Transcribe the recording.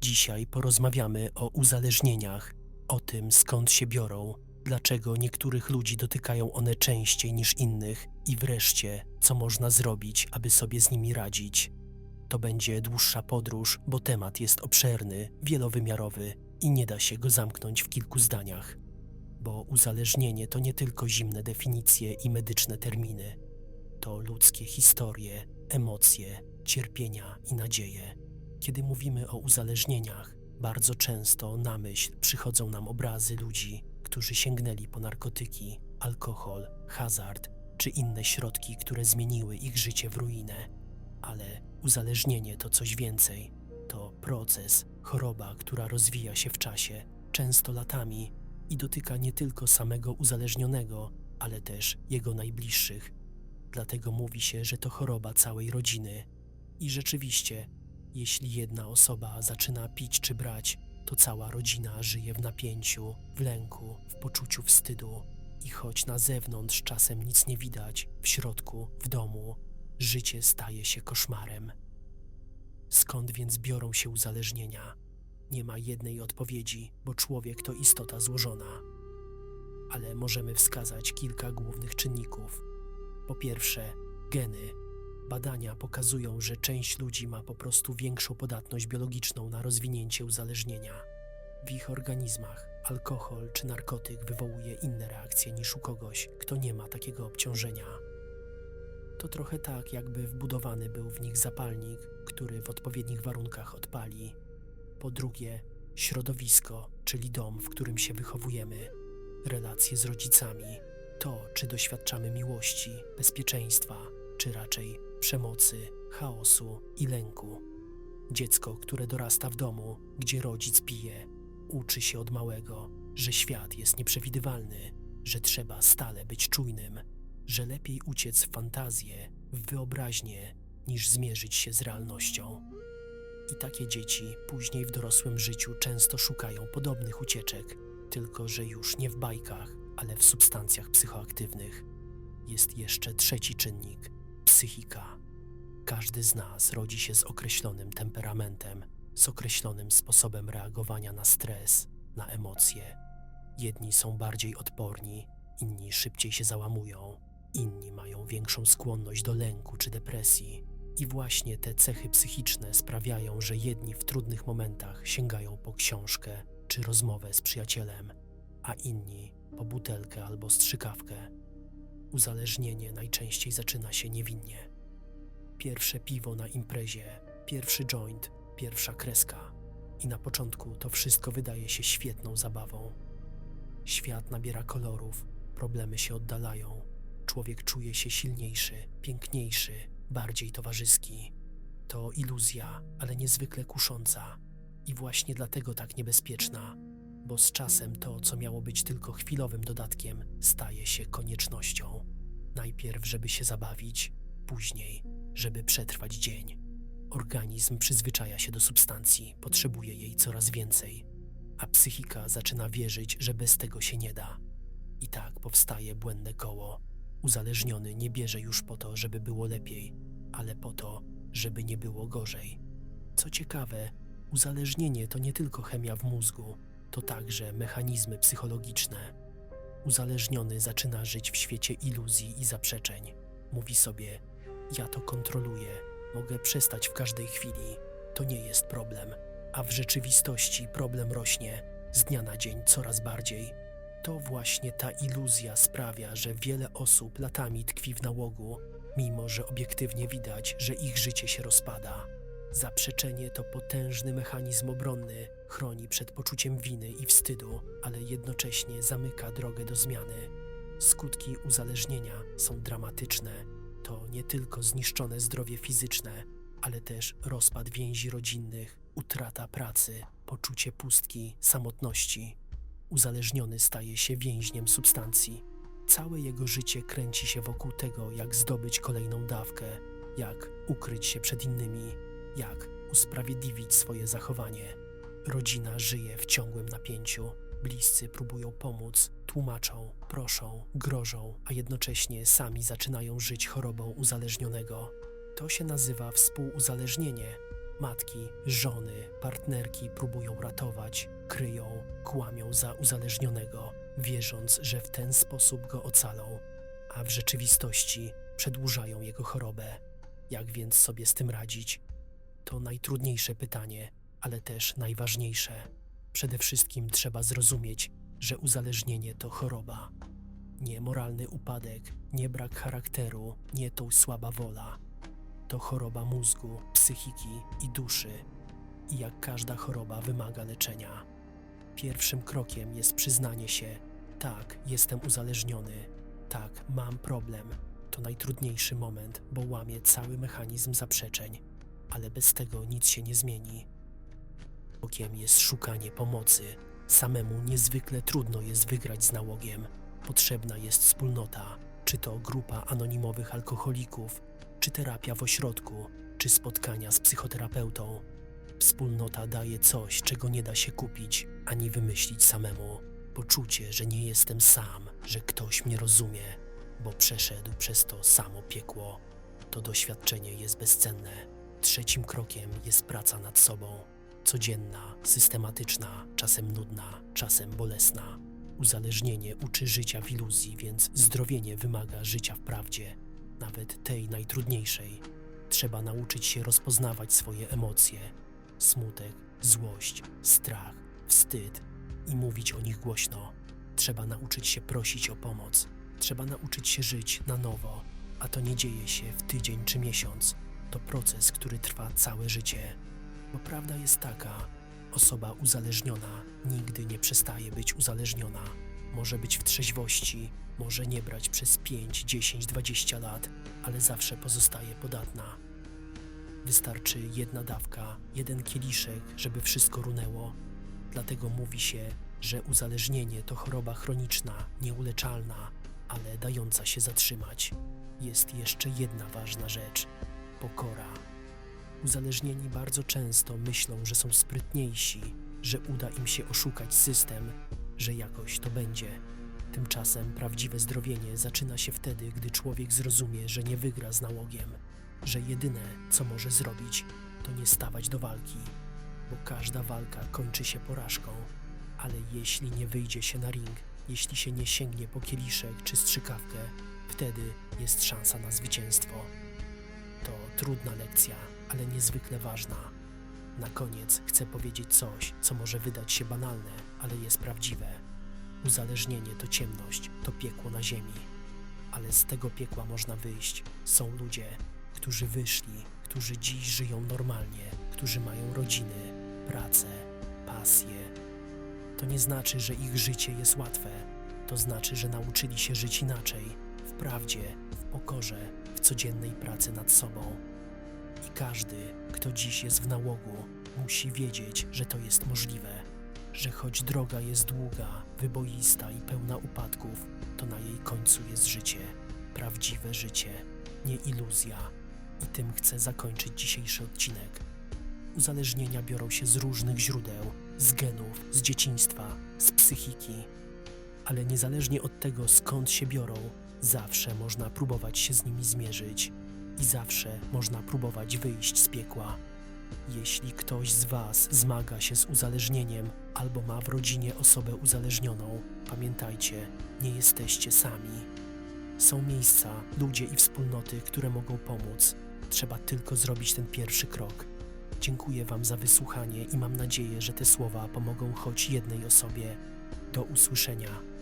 Dzisiaj porozmawiamy o uzależnieniach, o tym skąd się biorą, dlaczego niektórych ludzi dotykają one częściej niż innych i wreszcie, co można zrobić, aby sobie z nimi radzić. To będzie dłuższa podróż, bo temat jest obszerny, wielowymiarowy i nie da się go zamknąć w kilku zdaniach. Bo uzależnienie to nie tylko zimne definicje i medyczne terminy. To ludzkie historie, emocje, cierpienia i nadzieje. Kiedy mówimy o uzależnieniach, bardzo często na myśl przychodzą nam obrazy ludzi, którzy sięgnęli po narkotyki, alkohol, hazard czy inne środki, które zmieniły ich życie w ruinę. Ale uzależnienie to coś więcej. To proces, choroba, która rozwija się w czasie, często latami i dotyka nie tylko samego uzależnionego, ale też jego najbliższych. Dlatego mówi się, że to choroba całej rodziny. I rzeczywiście, jeśli jedna osoba zaczyna pić czy brać, to cała rodzina żyje w napięciu, w lęku, w poczuciu wstydu. I choć na zewnątrz czasem nic nie widać, w środku, w domu, życie staje się koszmarem. Skąd więc biorą się uzależnienia? Nie ma jednej odpowiedzi, bo człowiek to istota złożona. Ale możemy wskazać kilka głównych czynników. Po pierwsze, geny. Badania pokazują, że część ludzi ma po prostu większą podatność biologiczną na rozwinięcie uzależnienia. W ich organizmach alkohol czy narkotyk wywołuje inne reakcje niż u kogoś, kto nie ma takiego obciążenia. To trochę tak, jakby wbudowany był w nich zapalnik, który w odpowiednich warunkach odpali. Po drugie, środowisko, czyli dom, w którym się wychowujemy, relacje z rodzicami, to, czy doświadczamy miłości, bezpieczeństwa, czy raczej przemocy, chaosu i lęku. Dziecko, które dorasta w domu, gdzie rodzic pije, uczy się od małego, że świat jest nieprzewidywalny, że trzeba stale być czujnym, że lepiej uciec w fantazję, w wyobraźnię, niż zmierzyć się z realnością. I takie dzieci później w dorosłym życiu często szukają podobnych ucieczek, tylko że już nie w bajkach, ale w substancjach psychoaktywnych. Jest jeszcze trzeci czynnik psychika. Każdy z nas rodzi się z określonym temperamentem, z określonym sposobem reagowania na stres, na emocje. Jedni są bardziej odporni, inni szybciej się załamują, inni mają większą skłonność do lęku czy depresji. I właśnie te cechy psychiczne sprawiają, że jedni w trudnych momentach sięgają po książkę czy rozmowę z przyjacielem, a inni po butelkę albo strzykawkę. Uzależnienie najczęściej zaczyna się niewinnie. Pierwsze piwo na imprezie, pierwszy joint, pierwsza kreska. I na początku to wszystko wydaje się świetną zabawą. Świat nabiera kolorów, problemy się oddalają. Człowiek czuje się silniejszy, piękniejszy, bardziej towarzyski. To iluzja, ale niezwykle kusząca i właśnie dlatego tak niebezpieczna, bo z czasem to, co miało być tylko chwilowym dodatkiem, staje się koniecznością. Najpierw, żeby się zabawić, później, żeby przetrwać dzień. Organizm przyzwyczaja się do substancji, potrzebuje jej coraz więcej, a psychika zaczyna wierzyć, że bez tego się nie da. I tak powstaje błędne koło. Uzależniony nie bierze już po to, żeby było lepiej, ale po to, żeby nie było gorzej. Co ciekawe, uzależnienie to nie tylko chemia w mózgu, to także mechanizmy psychologiczne. Uzależniony zaczyna żyć w świecie iluzji i zaprzeczeń. Mówi sobie: Ja to kontroluję, mogę przestać w każdej chwili, to nie jest problem. A w rzeczywistości problem rośnie z dnia na dzień coraz bardziej. To właśnie ta iluzja sprawia, że wiele osób latami tkwi w nałogu, mimo że obiektywnie widać, że ich życie się rozpada. Zaprzeczenie to potężny mechanizm obronny, chroni przed poczuciem winy i wstydu, ale jednocześnie zamyka drogę do zmiany. Skutki uzależnienia są dramatyczne. To nie tylko zniszczone zdrowie fizyczne, ale też rozpad więzi rodzinnych, utrata pracy, poczucie pustki, samotności. Uzależniony staje się więźniem substancji. Całe jego życie kręci się wokół tego, jak zdobyć kolejną dawkę, jak ukryć się przed innymi, jak usprawiedliwić swoje zachowanie. Rodzina żyje w ciągłym napięciu. Bliscy próbują pomóc, tłumaczą, proszą, grożą, a jednocześnie sami zaczynają żyć chorobą uzależnionego. To się nazywa współuzależnienie. Matki, żony, partnerki próbują ratować, kryją, kłamią za uzależnionego, wierząc, że w ten sposób go ocalą, a w rzeczywistości przedłużają jego chorobę. Jak więc sobie z tym radzić? To najtrudniejsze pytanie, ale też najważniejsze. Przede wszystkim trzeba zrozumieć, że uzależnienie to choroba. Nie moralny upadek, nie brak charakteru, nie to słaba wola. To choroba mózgu, psychiki i duszy. I jak każda choroba wymaga leczenia. Pierwszym krokiem jest przyznanie się: tak, jestem uzależniony, tak, mam problem. To najtrudniejszy moment, bo łamie cały mechanizm zaprzeczeń, ale bez tego nic się nie zmieni. Okiem jest szukanie pomocy. Samemu niezwykle trudno jest wygrać z nałogiem. Potrzebna jest wspólnota, czy to grupa anonimowych alkoholików, czy terapia w ośrodku, czy spotkania z psychoterapeutą. Wspólnota daje coś, czego nie da się kupić ani wymyślić samemu. Poczucie, że nie jestem sam, że ktoś mnie rozumie, bo przeszedł przez to samo piekło. To doświadczenie jest bezcenne. Trzecim krokiem jest praca nad sobą. Codzienna, systematyczna, czasem nudna, czasem bolesna. Uzależnienie uczy życia w iluzji, więc zdrowienie wymaga życia w prawdzie, nawet tej najtrudniejszej. Trzeba nauczyć się rozpoznawać swoje emocje: smutek, złość, strach, wstyd i mówić o nich głośno. Trzeba nauczyć się prosić o pomoc. Trzeba nauczyć się żyć na nowo, a to nie dzieje się w tydzień czy miesiąc. To proces, który trwa całe życie. Bo prawda jest taka, osoba uzależniona nigdy nie przestaje być uzależniona. Może być w trzeźwości, może nie brać przez 5, 10, 20 lat, ale zawsze pozostaje podatna. Wystarczy jedna dawka, jeden kieliszek, żeby wszystko runęło. Dlatego mówi się, że uzależnienie to choroba chroniczna, nieuleczalna, ale dająca się zatrzymać. Jest jeszcze jedna ważna rzecz pokora. Uzależnieni bardzo często myślą, że są sprytniejsi, że uda im się oszukać system, że jakoś to będzie. Tymczasem prawdziwe zdrowienie zaczyna się wtedy, gdy człowiek zrozumie, że nie wygra z nałogiem, że jedyne, co może zrobić, to nie stawać do walki, bo każda walka kończy się porażką. Ale jeśli nie wyjdzie się na ring, jeśli się nie sięgnie po kieliszek czy strzykawkę, wtedy jest szansa na zwycięstwo. Trudna lekcja, ale niezwykle ważna. Na koniec chcę powiedzieć coś, co może wydać się banalne, ale jest prawdziwe. Uzależnienie to ciemność, to piekło na ziemi. Ale z tego piekła można wyjść. Są ludzie, którzy wyszli, którzy dziś żyją normalnie, którzy mają rodziny, pracę, pasję. To nie znaczy, że ich życie jest łatwe. To znaczy, że nauczyli się żyć inaczej, w prawdzie, w pokorze, codziennej pracy nad sobą. I każdy, kto dziś jest w nałogu, musi wiedzieć, że to jest możliwe, że choć droga jest długa, wyboista i pełna upadków, to na jej końcu jest życie, prawdziwe życie, nie iluzja. I tym chcę zakończyć dzisiejszy odcinek. Uzależnienia biorą się z różnych źródeł, z genów, z dzieciństwa, z psychiki. Ale niezależnie od tego, skąd się biorą, zawsze można próbować się z nimi zmierzyć i zawsze można próbować wyjść z piekła. Jeśli ktoś z Was zmaga się z uzależnieniem albo ma w rodzinie osobę uzależnioną, pamiętajcie, nie jesteście sami. Są miejsca, ludzie i wspólnoty, które mogą pomóc. Trzeba tylko zrobić ten pierwszy krok. Dziękuję Wam za wysłuchanie i mam nadzieję, że te słowa pomogą choć jednej osobie. Do usłyszenia.